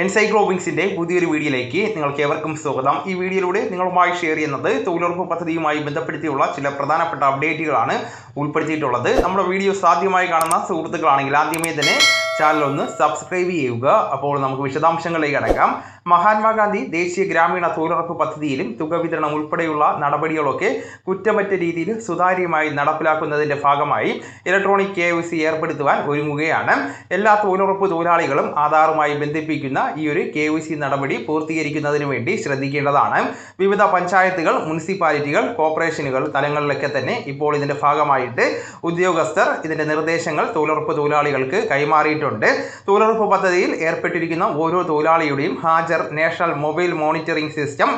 എൻസൈക്ലോബിങ്സിന്റെ പുതിയൊരു വീഡിയോയിലേക്ക് നിങ്ങൾക്ക് ഏവർക്കും സ്വാഗതം. ഈ വീഡിയോയിലൂടെ നിങ്ങളുമായി ഷെയർ ചെയ്യുന്നത് തൊഴിലുറപ്പ് പദ്ധതിയുമായി ബന്ധപ്പെടുത്തിയുള്ള ചില പ്രധാനപ്പെട്ട അപ്ഡേറ്റുകളാണ് ഉൾപ്പെടുത്തിയിട്ടുള്ളത്. നമ്മുടെ വീഡിയോ സാധ്യമായി കാണുന്ന സുഹൃത്തുക്കളാണെങ്കിൽ ആദ്യമേ തന്നെ ചാനൽ ഒന്ന് സബ്സ്ക്രൈബ് ചെയ്യുക. അപ്പോൾ നമുക്ക് വിശദാംശങ്ങളിലേക്ക് അടക്കാം മഹാത്മാഗാന്ധി ദേശീയ ഗ്രാമീണ തൊഴിലുറപ്പ് പദ്ധതിയിലും തുക വിതരണം ഉൾപ്പെടെയുള്ള നടപടികളൊക്കെ കുറ്റമറ്റ രീതിയിൽ സുതാര്യമായി നടപ്പിലാക്കുന്നതിന്റെ ഭാഗമായി ഇലക്ട്രോണിക് കെ സി ഏർപ്പെടുത്തുവാൻ ഒരുങ്ങുകയാണ്. എല്ലാ തൊഴിലുറപ്പ് തൊഴിലാളികളും ആധാറുമായി ബന്ധിപ്പിക്കുന്ന ഈ ഒരു കെ സി നടപടി പൂർത്തീകരിക്കുന്നതിന് വേണ്ടി ശ്രദ്ധിക്കേണ്ടതാണ്. വിവിധ പഞ്ചായത്തുകൾ മുനിസിപ്പാലിറ്റികൾ കോർപ്പറേഷനുകൾ തലങ്ങളിലൊക്കെ തന്നെ ഇപ്പോൾ ഇതിന്റെ ഭാഗമായിട്ട് ഉദ്യോഗസ്ഥർ ഇതിന്റെ നിർദ്ദേശങ്ങൾ തൊഴിലുറപ്പ് തൊഴിലാളികൾക്ക് കൈമാറിയിട്ടുണ്ട്. തൊഴിലുറപ്പ് പദ്ധതിയിൽ ഏർപ്പെട്ടിരിക്കുന്ന ഓരോ തൊഴിലാളിയുടെയും ഹാജർ നാഷണൽ മൊബൈൽ മോണിറ്ററിംഗ് സിസ്റ്റം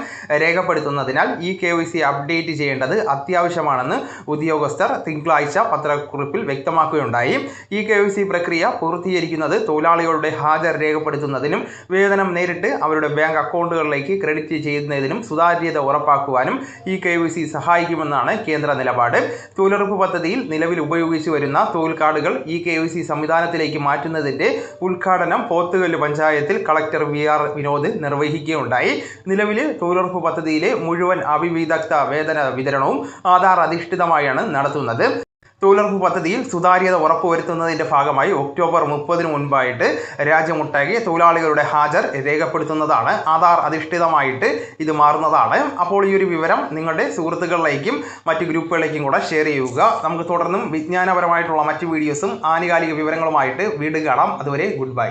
രേഖപ്പെടുത്തുന്നതിനാൽ ഈ കെ അപ്ഡേറ്റ് ചെയ്യേണ്ടത് അത്യാവശ്യമാണെന്ന് ഉദ്യോഗസ്ഥർ തിങ്കളാഴ്ച പത്രക്കുറിപ്പിൽ വ്യക്തമാക്കുകയുണ്ടായി. ഈ കെ പ്രക്രിയ പൂർത്തീകരിക്കുന്നത് തൊഴിലാളികളുടെ ഹാജർ രേഖപ്പെടുത്തുന്നതിനും വേതനം നേരിട്ട് അവരുടെ ബാങ്ക് അക്കൗണ്ടുകളിലേക്ക് ക്രെഡിറ്റ് ചെയ്യുന്നതിനും സുതാര്യത ഉറപ്പാക്കുവാനും ഈ കെ സഹായിക്കുമെന്നാണ് കേന്ദ്ര നിലപാട്. തൊഴിലുറപ്പ് പദ്ധതിയിൽ നിലവിൽ ഉപയോഗിച്ചു വരുന്ന തൊഴിൽ കാർഡുകൾ ഈ കെ സംവിധാനത്തിലേക്ക് സി മാറ്റുന്നതിന്റെ ഉദ്ഘാടനം പോത്തുകല്ല് പഞ്ചായത്തിൽ കളക്ടർ വി ആർ വിനോദ് നിർവഹിക്കുകയുണ്ടായി. നിലവിൽ തൊഴിലുറപ്പ് പദ്ധതിയിലെ മുഴുവൻ അവിവിദഗ്ധ വേതന വിതരണവും ആധാർ അധിഷ്ഠിതമായാണ് നടത്തുന്നത്. തൊഴിലുറപ്പ് പദ്ധതിയിൽ സുതാര്യത ഉറപ്പുവരുത്തുന്നതിന്റെ ഭാഗമായി ഒക്ടോബർ മുപ്പതിന് മുൻപായിട്ട് രാജ്യമൊട്ടാകെ തൊഴിലാളികളുടെ ഹാജർ രേഖപ്പെടുത്തുന്നതാണ്. ആധാർ അധിഷ്ഠിതമായിട്ട് ഇത് മാറുന്നതാണ്. അപ്പോൾ ഈ ഒരു വിവരം നിങ്ങളുടെ സുഹൃത്തുക്കളിലേക്കും മറ്റ് ഗ്രൂപ്പുകളിലേക്കും കൂടെ ഷെയർ ചെയ്യുക. നമുക്ക് തുടർന്നും വിജ്ഞാനപരമായിട്ടുള്ള മറ്റ് വീഡിയോസും ആനുകാലിക വിവരങ്ങളുമായിട്ട് വീണ്ടും കാണാം. അതുവരെ ഗുഡ് ബൈ.